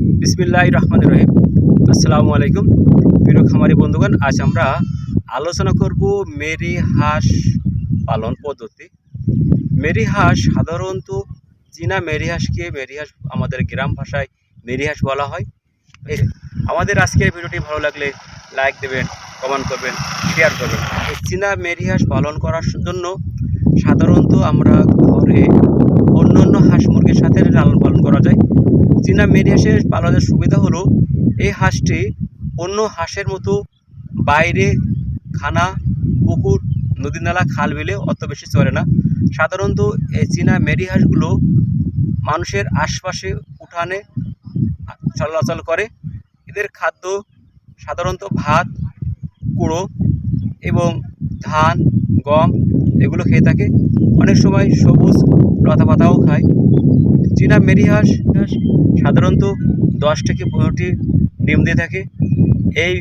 বিসমিল্লাহ রহমান রহিম। আসসালামু আলাইকুম। প্রিয় খামারি বন্ধুগণ, আজ আমরা আলোচনা করব মেরি হাঁস পালন পদ্ধতি। মেরি হাঁস সাধারণত চীনা মেরি হাঁসকে মেরি হাঁস আমাদের গ্রাম ভাষায় মেরি হাঁস বলা হয়। আমাদের আজকের ভিডিওটি ভালো লাগলে লাইক দেবেন, কমেন্ট করবেন, শেয়ার করবেন। চীনা মেরি হাঁস পালন করার জন্য সাধারণত আমরা ঘরে অন্য অন্য হাঁস মুরগির সাথে লালন পালন করা যায়। চীনা মেরি হাঁসের পালনের সুবিধা হলো, এই হাঁসটি অন্য হাঁসের মতো বাইরে খানা, পুকুর, নদী নালা, খাল বিলে অত বেশি চলে না। সাধারণত এই চীনা মেরি হাঁসগুলো মানুষের আশপাশে উঠানে চলাচল করে। এদের খাদ্য সাধারণত ভাত, কুড়ো এবং ধান, গম এগুলো খেয়ে থাকে। অনেক সময় সবুজ লতা পাতাও খায়। চীনা মেরি হাঁস সাধারণত দশ থেকে পনেরোটি ডিম দিয়ে থাকে। এই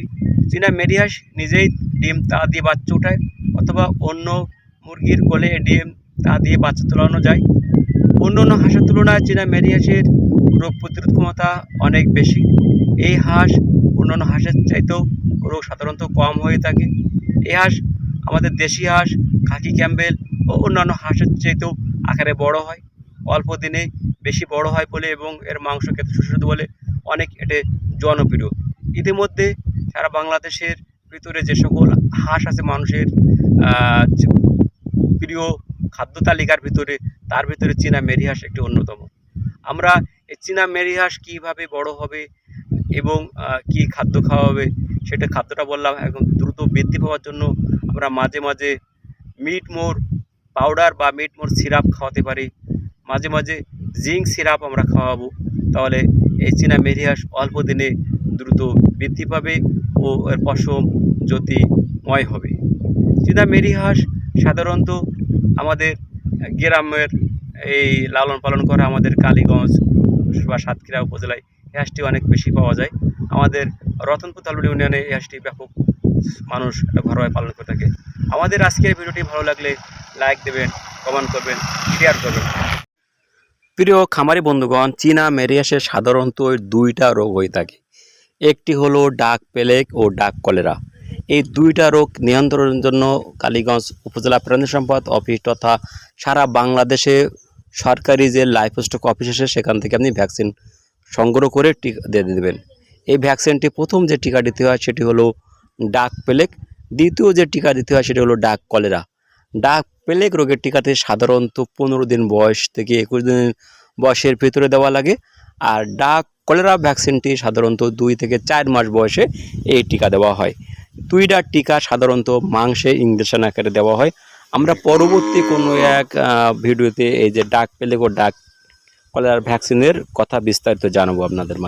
চীনা মেরি হাঁস নিজেই ডিম তা দিয়ে বাচ্চা ওঠায় অথবা অন্য মুরগির কোলে ডিম তা দিয়ে বাচ্চা তোলানো যায়। অন্য অন্য হাঁসের তুলনায় চীনা মেরি হাঁসের রোগ প্রতিরোধ ক্ষমতা অনেক বেশি। এই হাঁস অন্যান্য হাঁসের চাইতেও রোগ সাধারণত কম হয়ে থাকে। এই হাঁস আমাদের দেশি হাঁস খাকি ক্যাম্বেল ও অন্যান্য হাঁসের চাইতেও আকারে বড় হয়। অল্প দিনে বেশি বড় হয় বলে এবং এর মাংস খেতে সুস্বাদু বলে অনেক এটি জনপ্রিয়। ইতিমধ্যে সারা বাংলাদেশের ভিতরে যে সকল হাঁস আছে মানুষের প্রিয় খাদ্য তালিকার ভিতরে, তার ভিতরে চীনা মেরি হাঁস একটি অন্যতম। আমরা এই চীনা মেরি হাঁস কীভাবে বড় হবে এবং কি খাদ্য খাওয়া হবে, সেটা খাদ্যটা বললাম, এখন দ্রুত বৃদ্ধি পাওয়ার জন্য আমরা মাঝে মাঝে মিট মোর পাউডার বা মিট মোর সিরাপ খাওয়াতে পারি। মাঝে মাঝে জিঙ্ক সিরাপ আমরা খাওয়াবো। তাহলে এই চীনা মেরি হাঁস অল্প দিনে দ্রুত বৃদ্ধি পাবে ও এর পশম জ্যোতিময় হবে। চীনা মেরি হাঁস সাধারণত আমাদের গ্রামের এই লালন পালন করা আমাদের কালীগঞ্জ বা সাতক্ষীরা উপজেলায় এই অনেক বেশি পাওয়া যায়। আমাদের রতনপুর তালুর ইউনিয়নে এই ব্যাপক মানুষ ঘরোয়া পালন করে থাকে। আমাদের আজকের ভিডিওটি ভালো লাগলে লাইক দেবেন কমেন্ট করবেন শেয়ার করবেন। প্রিয় খামারি বন্ধুগণ, চীনা মেরিয়াসে সাধারণত দুইটা রোগ হয়ে থাকে। একটি হলো ডাক পেলেক ও ডাক কলেরা। এই দুইটা রোগ নিয়ন্ত্রণের জন্য কালীগঞ্জ উপজেলা প্রাণী সম্পদ অফিস তথা সারা বাংলাদেশে সরকারি যে লাইফ স্টক অফিস আছে, সেখান থেকে আপনি ভ্যাকসিন সংগ্রহ করে টিকা দিয়ে দেবেন। এই ভ্যাকসিনটি প্রথম যে টিকা দিতে হয়, সেটি হলো ডাক পেলেক। দ্বিতীয় যে টিকা দিতে হয় সেটা হলো ডাক কলেরা। ডাক পেলেক রোগের টিকাতে সাধারণত পনেরো দিন বয়স থেকে একুশ দিন বয়সের ভিতরে দেওয়া লাগে। আর ডাক কলেরা ভ্যাকসিনটি সাধারণত দুই থেকে চার মাস বয়সে এই টিকা দেওয়া হয়। দুইটা টিকা সাধারণত মাংসে ইঞ্জেকশন আকারে দেওয়া হয়। আমরা পরবর্তী কোনো এক ভিডিওতে এই যে ডাক পেলেক ও ডাক কলেরার ভ্যাকসিনের কথা বিস্তারিত জানাব আপনাদের